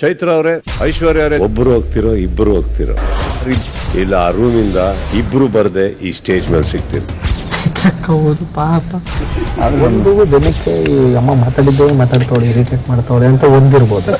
ಚೈತ್ರ ಅವರೇ ಐಶ್ವರ್ಯ ಅವರೇ. ಒಬ್ರು ಹೋಗ್ತಿರೋ ಇಬ್ರು ಹೋಗ್ತಿರೋ. ಇಲ್ಲ ಆ ರೂಮಿಂದ ಇಬ್ರು ಬರ್ದೆ ಈ ಸ್ಟೇಜ್ ಮೇಲೆ ಸಿಗ್ತೀರಿ ಹೌದು ಪಾಪ. ಒಂದು ಜನಕ್ಕೆ ಈ ಅಮ್ಮ ಮಾತಾಡಿದ್ದೇ ಮಾತಾಡ್ತಾವಳೆ ಇರಿಟೇಟ್ ಮಾಡ್ತಾವಳೆ ಅಂತ ಒಂದಿರ್ಬೋದು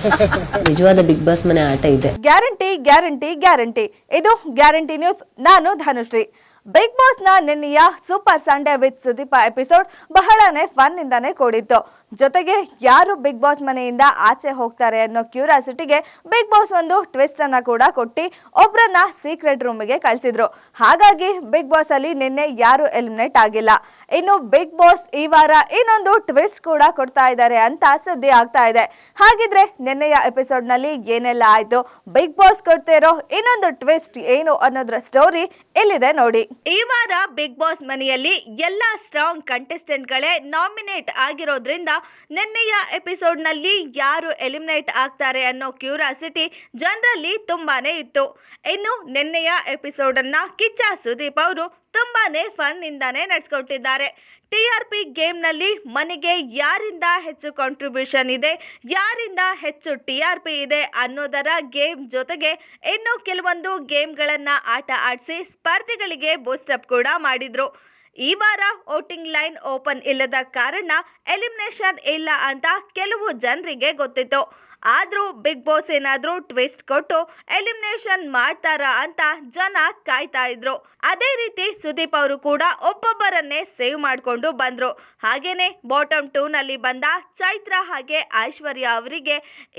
ನಿಜವಾದ ಬಿಗ್ ಬಾಸ್ ಮನೆ ಆಟ ಇದೆ. Guarantee guarantee guarantee. ಇದು ಗ್ಯಾರಂಟಿ ನ್ಯೂಸ್ ನಾನು ಧನುಶ್ರೀ. ಬಿಗ್ ಬಾಸ್ನ ನಿನ್ನೆಯ super Sunday with Sudeep episode ಬಹಳನೇ ಫನ್ ಇಂದಾನೆ ಕೂಡಿತ್ತು. ಜೊತೆಗೆ ಯಾರು ಬಿಗ್ ಬಾಸ್ ಮನೆಯಿಂದ ಆಚೆ ಹೋಗ್ತಾರೆ ಅನ್ನೋ ಕ್ಯೂರಿಯಾಸಿಟಿಗೆ ಬಿಗ್ ಬಾಸ್ ಒಂದು ಟ್ವಿಸ್ಟ್ ಅನ್ನ ಕೂಡ ಕೊಟ್ಟಿ ಒಬ್ರನ್ನ ಸೀಕ್ರೆಟ್ ರೂಮಿಗೆ ಕಳಿಸಿದ್ರು. ಹಾಗಾಗಿ ಬಿಗ್ ಬಾಸ್ ಅಲ್ಲಿ ನಿನ್ನೆ ಯಾರು ಎಲಿಮಿನೇಟ್ ಆಗಿಲ್ಲ. ಇನ್ನು ಬಿಗ್ ಬಾಸ್ ಈ ವಾರ ಇನ್ನೊಂದು ಟ್ವಿಸ್ಟ್ ಕೂಡ ಕೊಡ್ತಾ ಇದ್ದಾರೆ ಅಂತ ಸುದ್ದಿ ಆಗ್ತಾ ಇದೆ. ಹಾಗಿದ್ರೆ ನಿನ್ನೆಯ ಎಪಿಸೋಡ್ನಲ್ಲಿ ಏನೆಲ್ಲ ಆಯ್ತು? ಬಿಗ್ ಬಾಸ್ ಕೊಡ್ತಿರೋ ಇನ್ನೊಂದು ಟ್ವಿಸ್ಟ್ ಏನು ಅನ್ನೋದ್ರ ಸ್ಟೋರಿ ಇಲ್ಲಿದೆ ನೋಡಿ. ಈ ವಾರ ಬಿಗ್ ಬಾಸ್ ಮನೆಯಲ್ಲಿ ಎಲ್ಲಾ ಸ್ಟ್ರಾಂಗ್ ಕಂಟೆಸ್ಟೆಂಟ್ ಗಳೇ ನಾಮಿನೇಟ್ ಆಗಿರೋದ್ರಿಂದ ನಿನ್ನೆಯ ಎಪಿಸೋಡ್ನಲ್ಲಿ ಯಾರು ಎಲಿಮಿನೇಟ್ ಆಗ್ತಾರೆ ಅನ್ನೋ ಕ್ಯೂರಿಯಾಸಿಟಿ ಜನರಲ್ಲಿ ತುಂಬಾನೇ ಇತ್ತು. ಇನ್ನು ನಿನ್ನೆಯ ಎಪಿಸೋಡ್ ಅನ್ನ ಕಿಚ್ಚ ಸುದೀಪ್ ಅವರು ತುಂಬಾನೇ ಫನ್ ಇಂದಾನೆ ನಡೆಸ್ಕೊಟ್ಟಿದ್ದಾರೆ. ಟಿ ಆರ್ ಪಿ ಗೇಮ್ನಲ್ಲಿ ಮನೆಗೆ ಯಾರಿಂದ ಹೆಚ್ಚು ಕಾಂಟ್ರಿಬ್ಯೂಷನ್ ಇದೆ, ಯಾರಿಂದ ಹೆಚ್ಚು ಟಿ ಆರ್ ಪಿ ಇದೆ ಅನ್ನೋದರ ಗೇಮ್ ಜೊತೆಗೆ ಇನ್ನೂ ಕೆಲವೊಂದು ಗೇಮ್ಗಳನ್ನು ಆಟ ಆಡಿಸಿ ಸ್ಪರ್ಧಿಗಳಿಗೆ ಬೂಸ್ಟಪ್ ಕೂಡ ಮಾಡಿದ್ರು. ಈ ವಾರ ವೋಟಿಂಗ್ ಲೈನ್ ಓಪನ್ ಇಲ್ಲದ ಕಾರಣ ಎಲಿಮಿನೇಷನ್ ಇಲ್ಲ ಅಂತ ಕೆಲವು ಜನರಿಗೆ ಗೊತ್ತಿತ್ತು. ಆದ್ರೂ ಬಿಗ್ ಬಾಸ್ ಏನಾದ್ರೂ ಟ್ವಿಸ್ಟ್ ಕೊಟ್ಟು ಎಲಿಮಿನೇಷನ್ ಮಾಡ್ತಾರಾ ಅಂತ ಜನ ಕಾಯ್ತಾ ಇದ್ರು. ಅದೇ ರೀತಿ ಸುದೀಪ್ ಅವರು ಕೂಡ ಒಬ್ಬೊಬ್ಬರನ್ನೇ ಸೇವ್ ಮಾಡಿಕೊಂಡು ಬಂದ್ರು. ಹಾಗೇನೆ ಬಾಟಮ್ ಟೂನಲ್ಲಿ ಬಂದ ಚೈತ್ರ ಹಾಗೆ ಐಶ್ವರ್ಯ ಅವರಿಗೆ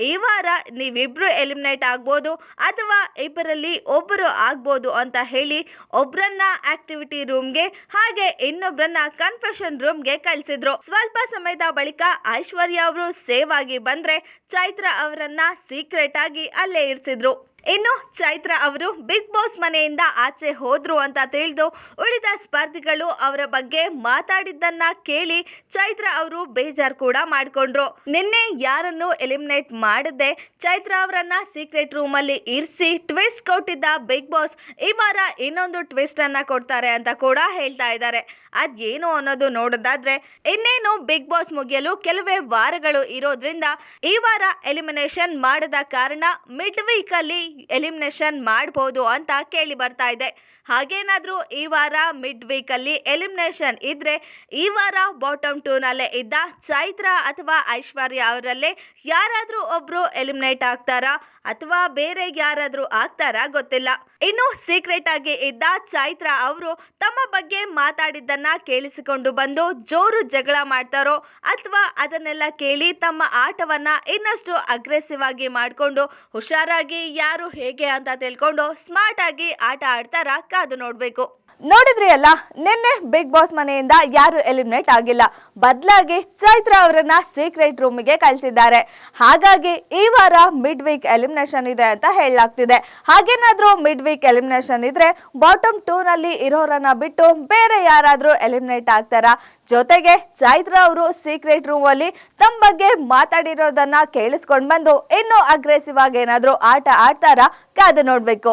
ಈ ವಾರ ನೀವಿಬ್ರು ಎಲಿಮಿನೇಟ್ ಆಗ್ಬೋದು ಅಥವಾ ಇಬ್ಬರಲ್ಲಿ ಒಬ್ಬರು ಆಗ್ಬೋದು ಅಂತ ಹೇಳಿ ಒಬ್ಬರನ್ನ ಆಕ್ಟಿವಿಟಿ ರೂಮ್ಗೆ ಹಾಗೆ ಇನ್ನೊಬ್ಬರನ್ನ ಕನ್ಫೆಷನ್ ರೂಮ್ಗೆ ಕಳಿಸಿದ್ರು. ಸ್ವಲ್ಪ ಸಮಯದ ಬಳಿಕ ಐಶ್ವರ್ಯ ಅವರು ಸೇವ್ ಆಗಿ ಬಂದ್ರೆ ಚೈತ್ರ ಅವರನ್ನ ಸೀಕ್ರೆಟ್ ಆಗಿ ಅಲ್ಲೇ ಇರಿಸಿದ್ರು. ಇನ್ನು ಚೈತ್ರ ಅವರು ಬಿಗ್ ಬಾಸ್ ಮನೆಯಿಂದ ಆಚೆ ಹೋದ್ರು ಅಂತ ತಿಳಿದು ಉಳಿದ ಸ್ಪರ್ಧಿಗಳು ಅವರ ಬಗ್ಗೆ ಮಾತಾಡಿದ್ದನ್ನ ಕೇಳಿ ಚೈತ್ರ ಅವರು ಬೇಜಾರ್ ಕೂಡ ಮಾಡಿಕೊಂಡ್ರು. ನಿನ್ನೆ ಯಾರನ್ನು ಎಲಿಮಿನೇಟ್ ಮಾಡದೆ ಚೈತ್ರ ಅವರನ್ನ ಸೀಕ್ರೆಟ್ ರೂಮ್ ಅಲ್ಲಿ ಇರಿಸಿ ಟ್ವಿಸ್ಟ್ ಕೊಟ್ಟಿದ್ದ ಬಿಗ್ ಬಾಸ್ ಈ ವಾರ ಇನ್ನೊಂದು ಟ್ವಿಸ್ಟ್ ಅನ್ನ ಕೊಡ್ತಾರೆ ಅಂತ ಕೂಡ ಹೇಳ್ತಾ ಇದ್ದಾರೆ. ಅದೇನು ಅನ್ನೋದು ನೋಡೋದಾದ್ರೆ ಇನ್ನೇನು ಬಿಗ್ ಬಾಸ್ ಮುಗಿಯಲು ಕೆಲವೇ ವಾರಗಳು ಇರೋದ್ರಿಂದ ಈ ವಾರ ಎಲಿಮಿನೇಷನ್ ಮಾಡದ ಕಾರಣ ಮಿಡ್ ವೀಕ್ ಅಲ್ಲಿ ಎಲಿಮಿನೇಷನ್ ಮಾಡಬಹುದು ಅಂತ ಕೇಳಿ ಬರ್ತಾ ಇದೆ. ಹಾಗೇನಾದರೂ ಈ ವಾರ ಮಿಡ್ ವೀಕ್ ಅಲ್ಲಿ ಎಲಿಮಿನೇಷನ್ ಇದ್ರೆ ಈ ವಾರ ಬಾಟಮ್ ಟೂ ನಲ್ಲೇ ಇದ್ದ ಚೈತ್ರ ಅಥವಾ ಐಶ್ವರ್ಯ ಅವರಲ್ಲೇ ಯಾರಾದರೂ ಒಬ್ಬರು ಎಲಿಮಿನೇಟ್ ಆಗ್ತಾರಾ ಅಥವಾ ಬೇರೆ ಯಾರಾದರೂ ಆಗ್ತಾರಾ ಗೊತ್ತಿಲ್ಲ. ಇನ್ನು ಸೀಕ್ರೆಟ್ ಆಗಿ ಇದ್ದ ಚೈತ್ರ ಅವರು ತಮ್ಮ ಬಗ್ಗೆ ಮಾತಾಡಿದ್ದನ್ನ ಕೇಳಿಸಿಕೊಂಡು ಬಂದು ಜೋರು ಜಗಳ ಮಾಡ್ತಾರೋ ಅಥವಾ ಅದನ್ನೆಲ್ಲ ಕೇಳಿ ತಮ್ಮ ಆಟವನ್ನ ಇನ್ನಷ್ಟು ಅಗ್ರೆಸಿವ್ ಆಗಿ ಮಾಡಿಕೊಂಡು ಹುಷಾರಾಗಿ ಹೇಗೆ ಅಂತ ತಿಳ್ಕೊಂಡು ಸ್ಮಾರ್ಟ್ ಆಗಿ ಆಟ ಆಡ್ತಾರ ಕಾದು ನೋಡ್ಬೇಕು. ನೋಡಿದ್ರಿ ಅಲ್ಲ, ನಿನ್ನೆ ಬಿಗ್ ಬಾಸ್ ಮನೆಯಿಂದ ಯಾರು ಎಲಿಮಿನೇಟ್ ಆಗಿಲ್ಲ. ಬದಲಾಗಿ ಚೈತ್ರ ಅವರನ್ನ ಸೀಕ್ರೆಟ್ ರೂಮಿಗೆ ಕಳಿಸಿದ್ದಾರೆ. ಹಾಗಾಗಿ ಈ ವಾರ ಮಿಡ್ ವೀಕ್ ಎಲಿಮಿನೇಷನ್ ಇದೆ ಅಂತ ಹೇಳಲಾಗ್ತಿದೆ. ಹಾಗೇನಾದ್ರೂ ಮಿಡ್ ವೀಕ್ ಎಲಿಮಿನೇಷನ್ ಇದ್ರೆ ಬಾಟಮ್ ಟೂ ನಲ್ಲಿ ಇರೋರನ್ನ ಬಿಟ್ಟು ಬೇರೆ ಯಾರಾದ್ರೂ ಎಲಿಮಿನೇಟ್ ಆಗ್ತಾರಾ? ಜೊತೆಗೆ ಚೈತ್ರ ಅವರು ಸೀಕ್ರೆಟ್ ರೂಮ್ ಅಲ್ಲಿ ತಮ್ಮ ಬಗ್ಗೆ ಮಾತಾಡಿರೋದನ್ನ ಕೇಳಿಸ್ಕೊಂಡ್ ಬಂದು ಇನ್ನೂ ಅಗ್ರೆಸಿವ್ ಆಗಿ ಏನಾದ್ರೂ ಆಟ ಆಡ್ತಾರಾ? ಕಾದು ನೋಡ್ಬೇಕು.